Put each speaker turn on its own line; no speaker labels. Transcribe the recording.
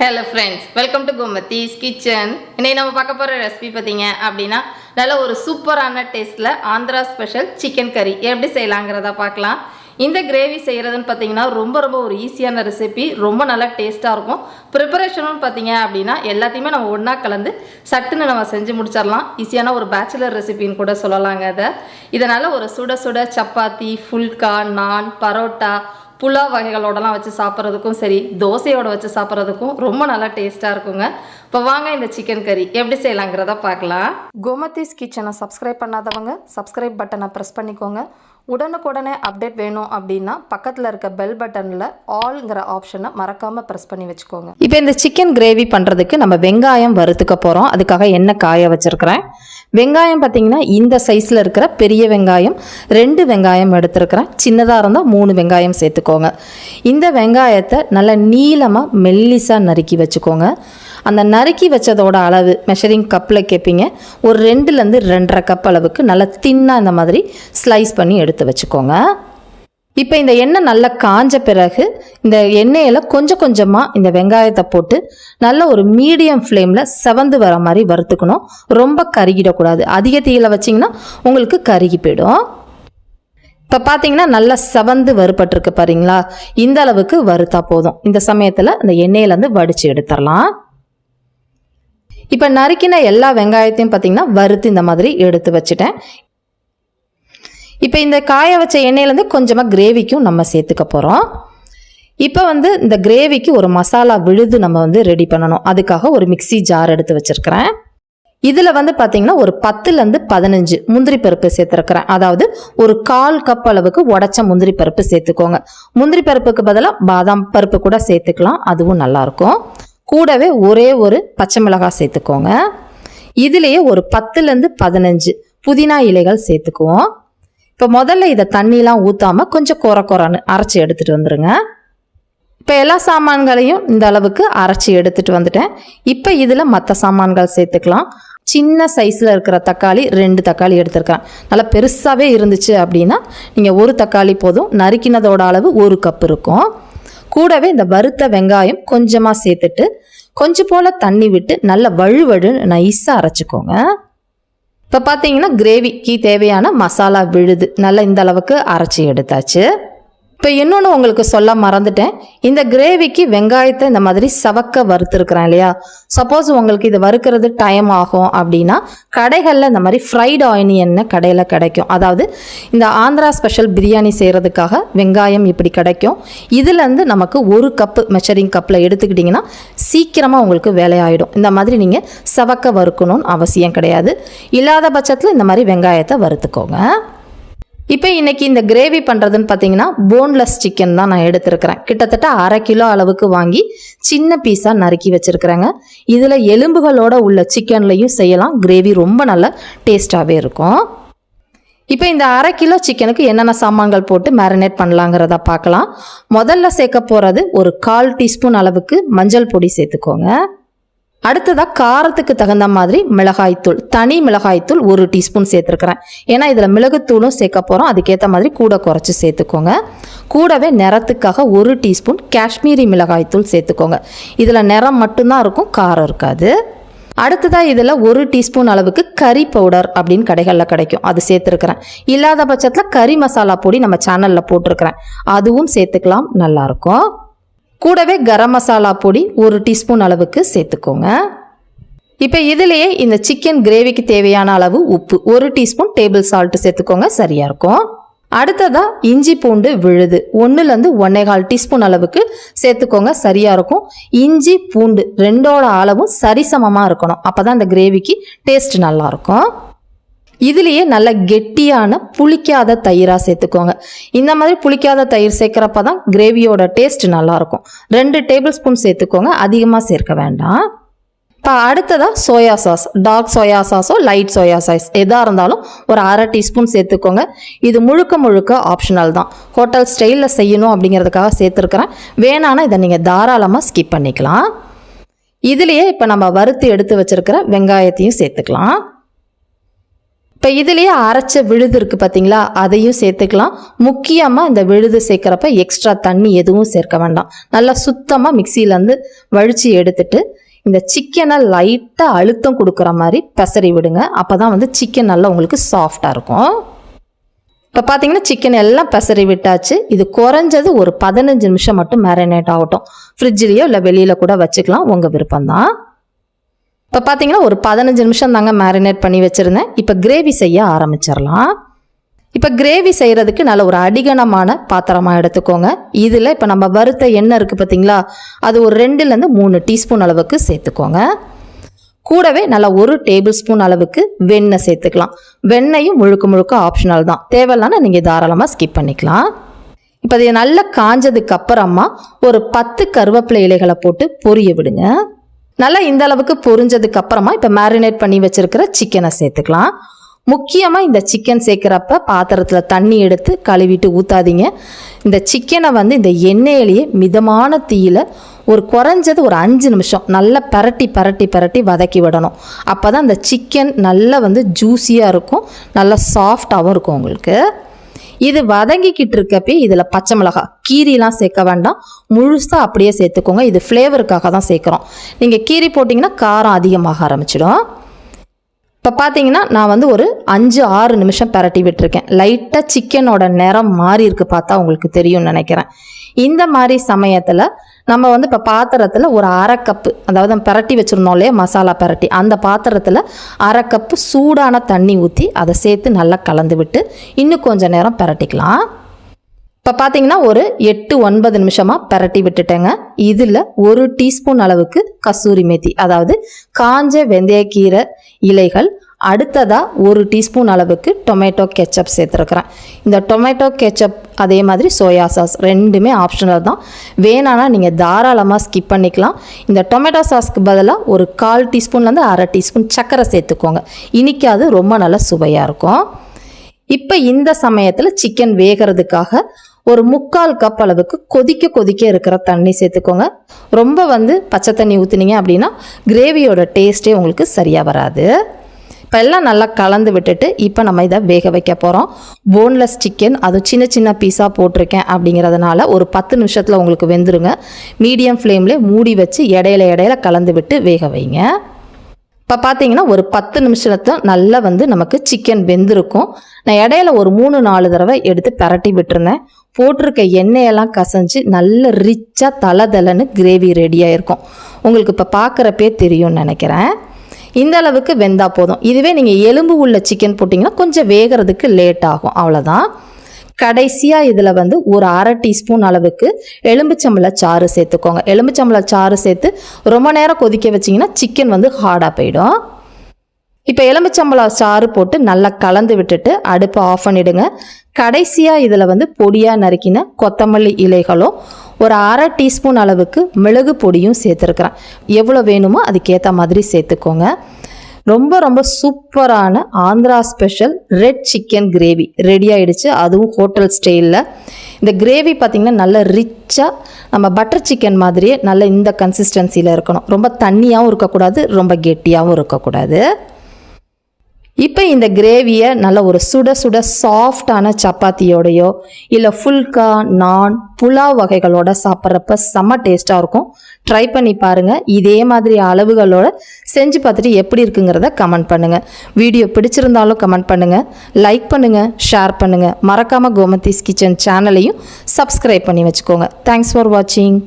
Hello friends welcome to Gomathi's kitchen இன்னைக்கு நம்ம பார்க்க போகிற ரெசிபி பார்த்தீங்க அப்படின்னா நல்ல ஒரு சூப்பரான டேஸ்ட்டில் ஆந்திரா ஸ்பெஷல் சிக்கன் கறி எப்படி செய்யலாங்கிறத பார்க்கலாம். இந்த கிரேவி செய்கிறதுன்னு பார்த்தீங்கன்னா ரொம்ப ரொம்ப ஒரு ஈஸியான ரெசிபி ரொம்ப நல்லா டேஸ்ட்டாக இருக்கும். ப்ரிப்பரேஷனும் பார்த்தீங்க அப்படின்னா எல்லாத்தையுமே நம்ம ஒன்றா கலந்து சட்டுன்னு நம்ம செஞ்சு முடிச்சிடலாம். ஈஸியான ஒரு பேச்சுலர் ரெசிபின்னு கூட சொல்லலாங்க அதை. இதனால் ஒரு சுட சுட சப்பாத்தி ஃபுல்கா நான் பரோட்டா புலாவ் வகைகளோடலாம் வச்சு சாப்பிட்றதுக்கும் சரி தோசையோடு வச்சு சாப்பிட்றதுக்கும் ரொம்ப நல்லா டேஸ்ட்டாக இருக்குங்க. இப்போ வாங்க இந்த சிக்கன் கறி எப்படி செய்யலாங்கிறத பார்க்கலாம். கோமதிஸ் கிச்சனை சப்ஸ்கிரைப் பண்ணாதவங்க சப்ஸ்கிரைப் பட்டனை ப்ரெஸ் பண்ணிக்கோங்க. உடனுக்குடனே அப்டேட் வேணும் அப்படின்னா பக்கத்தில் இருக்க பெல் பட்டனில் ஆல்ங்கிற ஆப்ஷனை மறக்காமல் ப்ரெஸ் பண்ணி வச்சுக்கோங்க. இப்போ இந்த சிக்கன் கிரேவி பண்ணுறதுக்கு நம்ம வெங்காயம் வறுத்துக்க போகிறோம் அதுக்காக எண்ணெய் காய வச்சுருக்கிறேன்? வெங்காயம் பார்த்தீங்கன்னா இந்த சைஸில் இருக்கிற பெரிய வெங்காயம் ரெண்டு வெங்காயம் எடுத்துருக்கிறேன். சின்னதாக இருந்தால் மூணு வெங்காயம் சேர்த்துக்கோங்க. இந்த வெங்காயத்தை நல்லா நீளமாக மெல்லிசாக நறுக்கி வச்சுக்கோங்க. அந்த நறுக்கி வச்சதோட அளவு மெஷரிங் கப்பில் கேட்பீங்க ஒரு ரெண்டுலேருந்து ரெண்டரை கப் அளவுக்கு நல்லா தின்னாக இந்த மாதிரி ஸ்லைஸ் பண்ணி எடுத்து வச்சுக்கோங்க. இப்போ இந்த எண்ணெய் நல்லா காஞ்ச பிறகு இந்த எண்ணெயில் கொஞ்சம் கொஞ்சமாக இந்த வெங்காயத்தை போட்டு நல்ல ஒரு மீடியம் ஃப்ளேமில் செவந்து வர மாதிரி வறுத்துக்கணும். ரொம்ப கருகிடக்கூடாது. அதிக தீயில வச்சிங்கன்னா உங்களுக்கு கருகி போயிடும். இப்போ பார்த்தீங்கன்னா நல்லா செவந்து வறுபட்டிருக்கு பாருங்களா? இந்த அளவுக்கு வறுத்தா போதும். இந்த சமயத்தில் அந்த எண்ணெயிலேருந்து வடித்து எடுத்துடலாம் இப்போ நறுக்கின எல்லா வெங்காயத்தையும் பார்த்தீங்கன்னா வறுத்து இந்த மாதிரி எடுத்து வச்சுட்டேன். இப்போ இந்த காய வச்ச எண்ணெயிலேருந்து கொஞ்சமாக கிரேவிக்கும் நம்ம சேர்த்துக்க போகிறோம் இப்போ வந்து இந்த கிரேவிக்கு ஒரு மசாலா விழுது நம்ம வந்து ரெடி பண்ணணும். அதுக்காக ஒரு மிக்ஸி ஜார் எடுத்து வச்சுருக்கிறேன். இதில் வந்து பார்த்தீங்கன்னா ஒரு பத்துலேருந்து பதினஞ்சு முந்திரி பருப்பு சேர்த்துருக்குறேன். அதாவது ஒரு கால் கப் அளவுக்கு உடச்ச முந்திரி பருப்பு சேர்த்துக்கோங்க. முந்திரி பருப்புக்கு பதிலாக பாதாம் பருப்பு கூட சேர்த்துக்கலாம். அதுவும் நல்லாயிருக்கும் கூடவே ஒரே ஒரு பச்சை மிளகாய் சேர்த்துக்கோங்க. இதுலேயே ஒரு பத்துலேருந்து பதினஞ்சு புதினா இலைகள் சேர்த்துக்குவோம். இப்போ முதல்ல இதை தண்ணிலாம் ஊற்றாமல் கொஞ்சம் குறை குறைன்னு அரைச்சி எடுத்துகிட்டு வந்துடுங்க இப்போ எல்லா சாமான்களையும் இந்த அளவுக்கு அரைச்சி எடுத்துகிட்டு வந்துட்டேன். இப்போ இதில் மற்ற சாமான்கள் சேர்த்துக்கலாம். சின்ன சைஸில் இருக்கிற தக்காளி ரெண்டு தக்காளி எடுத்துருக்கேன். நல்லா பெருசாகவே இருந்துச்சு அப்படின்னா நீங்கள் ஒரு தக்காளி போதும். நறுக்கினதோட அளவு ஒரு கப் இருக்கும். கூடவே இந்த வறுத்த வெங்காயம் கொஞ்சமாக சேர்த்துட்டு கொஞ்சம் போல் தண்ணி விட்டு நல்லா வழுவழுன்னு நைஸாக அரைச்சிக்கோங்க. இப்போ பார்த்தீங்கன்னா கிரேவிக்கு தேவையான மசாலா விழுது. நல்லா இந்த அளவுக்கு அரைச்சி எடுத்தாச்சு. இப்போ இன்னொன்று உங்களுக்கு சொல்ல மறந்துட்டேன். இந்த கிரேவிக்கு வெங்காயத்தை இந்த மாதிரி சவக்க வறுத்துருக்குறேன் இல்லையா? சப்போஸ் உங்களுக்கு இது வறுக்கிறது டைம் ஆகும் அப்படின்னா கடைகளில் இந்த மாதிரி ஃப்ரைடு ஆனியன்னு கடையில் கிடைக்கும். அதாவது இந்த ஆந்திரா ஸ்பெஷல் பிரியாணி செய்கிறதுக்காக வெங்காயம் இப்படி கிடைக்கும். இதுலேருந்து நமக்கு ஒரு கப்பு மெஷரிங் கப்பில் எடுத்துக்கிட்டிங்கன்னா சீக்கிரமாக உங்களுக்கு வேலையாயிடும். இந்த மாதிரி நீங்கள் சவக்க வறுக்கணும்னு அவசியம் கிடையாது. இல்லாத பட்சத்தில் இந்த மாதிரி வெங்காயத்தை வறுத்துக்கோங்க. இப்போ இன்றைக்கி இந்த கிரேவி பண்ணுறதுன்னு பார்த்தீங்கன்னா போன்லெஸ் சிக்கன் தான் நான் எடுத்திருக்கிறேன். கிட்டத்தட்ட அரை கிலோ அளவுக்கு வாங்கி சின்ன பீஸாக நறுக்கி வச்சுருக்கிறேங்க. இதில் எலும்புகளோட உள்ள சிக்கன்லையும் செய்யலாம். கிரேவி ரொம்ப நல்ல டேஸ்ட்டாகவே இருக்கும். இப்போ இந்த அரை கிலோ சிக்கனுக்கு என்னென்ன சாமான்கள் போட்டு மேரினேட் பண்ணலாங்கிறத பார்க்கலாம். முதல்ல சேர்க்க போகிறது ஒரு கால் டீஸ்பூன் அளவுக்கு மஞ்சள் பொடி சேர்த்துக்கோங்க. அடுத்ததாக காரத்துக்கு தகுந்த மாதிரி மிளகாய்த்தூள் தனி மிளகாய்த்தூள் ஒரு டீஸ்பூன் சேர்த்துருக்குறேன். ஏன்னா இதில் மிளகுத்தூளும் சேர்க்க போகிறோம் அதுக்கேற்ற மாதிரி கூட குறைச்சி சேர்த்துக்கோங்க. கூடவே நிறத்துக்காக ஒரு டீஸ்பூன் காஷ்மீரி மிளகாய்த்தூள் சேர்த்துக்கோங்க. இதில் நிறம் மட்டும்தான் இருக்கும் காரம் இருக்காது. அடுத்ததாக இதில் ஒரு டீஸ்பூன் அளவுக்கு கறி பவுடர் அப்படின்னு கடைகளில் கிடைக்கும். அது சேர்த்துருக்குறேன். இல்லாத பட்சத்தில் கறி மசாலா பொடி நம்ம சேனலில் போட்டிருக்கிறேன். அதுவும் சேர்த்துக்கலாம் நல்லாயிருக்கும் கூடவே கரம் மசாலா பொடி ஒரு டீஸ்பூன் அளவுக்கு சேர்த்துக்கோங்க. இப்போ இதுலேயே இந்த சிக்கன் கிரேவிக்கு தேவையான அளவு உப்பு ஒரு டீஸ்பூன் டேபிள் சால்ட் சேர்த்துக்கோங்க சரியாக இருக்கும். அடுத்ததாக இஞ்சி பூண்டு விழுது ஒன்றுலேருந்து ஒன்னேகால் டீஸ்பூன் அளவுக்கு சேர்த்துக்கோங்க சரியாக இருக்கும். இஞ்சி பூண்டு ரெண்டோட அளவும் சரிசமமாக இருக்கணும் அப்போ தான் இந்த கிரேவிக்கு டேஸ்ட் நல்லாயிருக்கும் இதுலேயே நல்ல கெட்டியான புளிக்காத தயிராக சேர்த்துக்கோங்க. இந்த மாதிரி புளிக்காத தயிர் சேர்க்குறப்ப தான் கிரேவியோட டேஸ்ட் நல்லாயிருக்கும். ரெண்டு டேபிள் ஸ்பூன் சேர்த்துக்கோங்க. அதிகமாக சேர்க்க வேண்டாம். இப்போ அடுத்ததாக சோயா சாஸ் டார்க் சோயா சாஸோ லைட் சோயா சாஸ் எதாக இருந்தாலும் ஒரு அரை டீஸ்பூன் சேர்த்துக்கோங்க. இது முழுக்க முழுக்க ஆப்ஷனல் தான். ஹோட்டல் ஸ்டைலில் செய்யணும் அப்படிங்கிறதுக்காக சேர்த்துருக்குறேன். வேணான்னா இதை நீங்கள் தாராளமாக ஸ்கிப் பண்ணிக்கலாம். இதுலேயே இப்போ நம்ம வறுத்து எடுத்து வச்சிருக்கிற வெங்காயத்தையும் சேர்த்துக்கலாம். இப்போ இதுலேயே அரைச்ச விழுது இருக்குது பார்த்தீங்களா அதையும் சேர்த்துக்கலாம். முக்கியமாக இந்த விழுது சேர்க்குறப்ப எக்ஸ்ட்ரா தண்ணி எதுவும் சேர்க்க வேண்டாம். நல்லா சுத்தமாக மிக்சியிலேருந்து வழித்து எடுத்துட்டு இந்த சிக்கனை லைட்டாக அழுத்தம் கொடுக்குற மாதிரி பெசரி விடுங்க. அப்போ தான் வந்து சிக்கன் நல்லா உங்களுக்கு சாஃப்டாக இருக்கும். இப்போ பார்த்தீங்கன்னா சிக்கன் எல்லாம் பெசரி விட்டாச்சு. இது குறைஞ்சது ஒரு பதினஞ்சு நிமிஷம் மட்டும் மேரினேட் ஆகட்டும். ஃப்ரிட்ஜ்லேயோ இல்லை வெளியில் கூட வச்சுக்கலாம். உங்கள் விருப்பம்தான். இப்போ பார்த்தீங்கன்னா ஒரு பதினஞ்சு நிமிஷம் தாங்க மேரினேட் பண்ணி வச்சுருந்தேன். இப்போ கிரேவி செய்ய ஆரம்பிச்சிடலாம். இப்போ கிரேவி செய்கிறதுக்கு நல்ல ஒரு அடிகனமான பாத்திரமாக எடுத்துக்கோங்க. இதில் இப்போ நம்ம வறுத்த எண்ணெய் இருக்குது பார்த்தீங்களா அது ஒரு ரெண்டுலேருந்து மூணு டீஸ்பூன் அளவுக்கு சேர்த்துக்கோங்க. கூடவே நல்லா ஒரு டேபிள் ஸ்பூன் அளவுக்கு வெண்ணெய் சேர்த்துக்கலாம். வெண்ணெயும் முழுக்க முழுக்க ஆப்ஷனல் தான். தேவையில்லான நீங்கள் தாராளமாக ஸ்கிப் பண்ணிக்கலாம். இப்போ இது நல்லா காஞ்சதுக்கு அப்புறமா ஒரு பத்து கருவேப்பிலை இலைகளை போட்டு பொரிய விடுங்க. நல்லா இந்த அளவுக்கு பொரிஞ்சதுக்கு அப்புறமா இப்போ மேரினேட் பண்ணி வச்சிருக்கிற சிக்கனை சேர்த்துக்கலாம். முக்கியமாக இந்த சிக்கன் சேர்க்குறப்ப பாத்திரத்தில் தண்ணி எடுத்து கழுவிட்டு ஊற்றாதீங்க இந்த சிக்கனை வந்து இந்த எண்ணெயிலேயே மிதமான தீயில் ஒரு குறைஞ்சது ஒரு அஞ்சு நிமிஷம் நல்லா பரட்டி பரட்டி பரட்டி வதக்கி விடணும். அப்போ தான் இந்த சிக்கன் நல்லா வந்து ஜூஸியாக இருக்கும். நல்லா சாஃப்டாகவும் இருக்கும் உங்களுக்கு. இது வதங்கிக்கிட்டு இருக்கப்பே இதில் பச்சை மிளகாய் கீரிலாம் சேர்க்க வேண்டாம். முழுசாக அப்படியே சேர்த்துக்கோங்க. இது ஃப்ளேவருக்காக தான் சேர்க்குறோம். நீங்கள் கீரி போட்டிங்கன்னா காரம் அதிகமாக ஆரம்பிச்சிடும். இப்போ பார்த்தீங்கன்னா நான் வந்து ஒரு அஞ்சு ஆறு நிமிஷம் பரட்டி விட்டுருக்கேன். லைட்டாக சிக்கனோட நிறம் மாறி இருக்கு பார்த்தா உங்களுக்கு தெரியும்னு நினைக்கிறேன். இந்த மாதிரி சமயத்தில் நம்ம வந்து இப்போ பாத்திரத்தில் ஒரு அரை கப்பு அதாவது நம்ம பரட்டி வச்சுருந்தோம் இல்லையா மசாலா பரட்டி. அந்த பாத்திரத்தில் அரை கப்பு சூடான தண்ணி ஊற்றி அதை சேர்த்து நல்லா கலந்து விட்டு இன்னும் கொஞ்சம் நேரம் பரட்டிக்கலாம். இப்போ பார்த்தீங்கன்னா ஒரு எட்டு ஒன்பது நிமிஷமாக பரட்டி விட்டுட்டேங்க. இதில் ஒரு டீஸ்பூன் அளவுக்கு கசூரி மேத்தி அதாவது காஞ்ச வெந்தயக்கீரை இலைகள் அடுத்ததாக ஒரு டீஸ்பூன் அளவுக்கு டொமேட்டோ கெச்சப் சேர்த்துருக்குறேன். இந்த டொமேட்டோ கெச்சப் அதே மாதிரி சோயா சாஸ் ரெண்டுமே ஆப்ஷனல் தான். வேணான்னா நீங்கள் தாராளமாக ஸ்கிப் பண்ணிக்கலாம். இந்த டொமேட்டோ சாஸ்க்கு பதிலாக ஒரு கால் டீஸ்பூன்லேருந்து அரை டீஸ்பூன் சர்க்கரை சேர்த்துக்கோங்க. இனிக்காது ரொம்ப நல்லா சுவையாக இருக்கும். இப்போ இந்த சமயத்தில் சிக்கன் வேகிறதுக்காக ஒரு முக்கால் கப் அளவுக்கு கொதிக்க கொதிக்க இருக்கிற தண்ணி சேர்த்துக்கோங்க. ரொம்ப வந்து பச்சை தண்ணி ஊற்றுனீங்க அப்படின்னா கிரேவியோட டேஸ்ட்டே உங்களுக்கு சரியாக வராது. இப்போ எல்லாம் நல்லா கலந்து விட்டுட்டு இப்போ நம்ம இதை வேக வைக்க போகிறோம் போன்லெஸ் சிக்கன் அது சின்ன சின்ன பீஸாக போட்டிருக்கேன் அப்படிங்கிறதுனால ஒரு பத்து நிமிஷத்தில் உங்களுக்கு வெந்துருங்க. மீடியம் ஃப்ளேம்லேயே மூடி வச்சு இடையில இடையில கலந்து விட்டு வேக வைங்க. இப்போ பார்த்தீங்கன்னா ஒரு பத்து நிமிஷத்தில் நல்லா வந்து நமக்கு சிக்கன் வெந்திருக்கும். நான் இடையில ஒரு மூணு நாலு தடவை எடுத்து பரட்டி விட்டுருந்தேன். போட்டிருக்க எண்ணெயெல்லாம் கசஞ்சு நல்ல ரிச்சாக தலை தலைன்னு கிரேவி ரெடியாக இருக்கும் உங்களுக்கு இப்போ பார்க்குறப்பே தெரியும்னு நினைக்கிறேன். இந்த அளவுக்கு வெந்தால் போதும். இதுவே நீங்கள் எலும்பு உள்ள சிக்கன் போட்டிங்கன்னா கொஞ்சம் வேகிறதுக்கு லேட் ஆகும். அவ்வளோதான் கடைசியாக இதில் வந்து ஒரு அரை டீஸ்பூன் அளவுக்கு எலும்புச்சம்பளை சாறு சேர்த்துக்கோங்க. எலும்புச்சம்பளை சாறு சேர்த்து ரொம்ப நேரம் கொதிக்க வச்சிங்கன்னா சிக்கன் வந்து ஹார்டாக போயிடும். இப்போ எலும்புச்சம்பளம் சாறு போட்டு நல்லா கலந்து விட்டுட்டு அடுப்பை ஆஃப் பண்ணிவிடுங்க கடைசியாக இதில் வந்து பொடியாக நறுக்கின கொத்தமல்லி இலைகளும் ஒரு அரை டீஸ்பூன் அளவுக்கு மிளகு பொடியும் சேர்த்துருக்குறேன். எவ்வளோ வேணுமோ அதுக்கேற்ற மாதிரி சேர்த்துக்கோங்க. ரொம்ப ரொம்ப சூப்பரான Andhra special red chicken gravy ready ஆகிடுச்சு அதுவும் ஹோட்டல் ஸ்டைலில். இந்த கிரேவி பார்த்திங்கன்னா நல்ல ரிச்சாக நம்ம பட்டர் சிக்கன் மாதிரியே நல்ல இந்த கன்சிஸ்டன்சியில் இருக்கணும். ரொம்ப தண்ணியாகவும் இருக்கக்கூடாது ரொம்ப கெட்டியாகவும் இருக்கக்கூடாது. இப்போ இந்த கிரேவியை நல்ல ஒரு சுட சுட சாஃப்டான சப்பாத்தியோடையோ இல்லை ஃபுல்கா நான் புலாவ் வகைகளோட சாப்பிட்றப்ப செம்ம டேஸ்ட்டாக இருக்கும். ட்ரை பண்ணி பாருங்கள் இதே மாதிரி அளவுகளோட செஞ்சு பார்த்துட்டு எப்படி இருக்குங்கிறத கமெண்ட் பண்ணுங்கள் வீடியோ பிடிச்சிருந்தாலும் கமெண்ட் பண்ணுங்கள் லைக் பண்ணுங்கள் ஷேர் பண்ணுங்கள் மறக்காமல் கோமதிஸ் கிச்சன் சேனலையும் சப்ஸ்கிரைப் பண்ணி வச்சுக்கோங்க. தேங்க்ஸ் ஃபார் வாட்சிங்